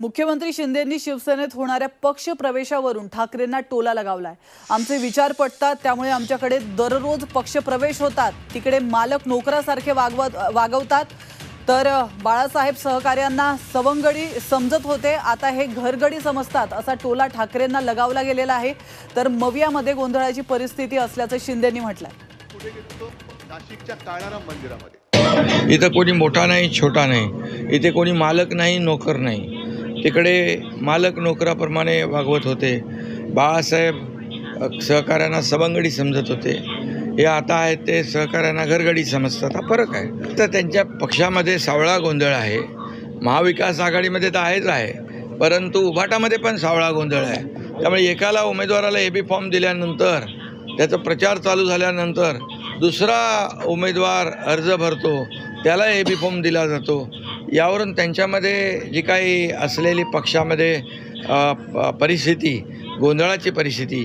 मुख्यमंत्री शिंदेंनी शिवसेनेत होणाऱ्या पक्ष प्रवेशावरून ठाकरेंना टोला लगावलाय. आमचे विचार पटतात त्यामुळे आमच्याकडे दररोज पक्ष प्रवेश होतात. तिकडे मालक नोकरासारखे वागवत वागवतात. तर बाळासाहेब सहकार्यांना सवंगडी समजत होते आता हे घरगडी समजतात असा टोला ठाकरेंना लगावला गेलेला आहे. तर मवियामध्ये गोंधळाची परिस्थिती असल्याचं शिंदेंनी म्हटलंय. इथं कोणी मोठा नाही छोटा नाही. इथे कोणी मालक नाही नोकर नाही. तिकडे मालक नोकराप्रमाणे वागवत होते. बाळासाहेब सहकाऱ्यांना सवंगडी समजत होते. हे आता आहेत ते सहकाऱ्यांना घरगडी समजतात. हा फरक आहे. तर त्यांच्या पक्षामध्ये सावळा गोंधळ आहे. महाविकास आघाडीमध्ये तर आहेच आहे. परंतु उभाटामध्ये पण सावळा गोंधळ आहे. त्यामुळे एकाला उमेदवाराला ए बी फॉर्म दिल्यानंतर त्याचा प्रचार चालू झाल्यानंतर दुसरा उमेदवार अर्ज भरतो त्याला ए बी फॉर्म दिला जातो. यावरून त्यांच्यामध्ये जी काही असलेली पक्षामध्ये प- परिस्थिती गोंधळाची परिस्थिती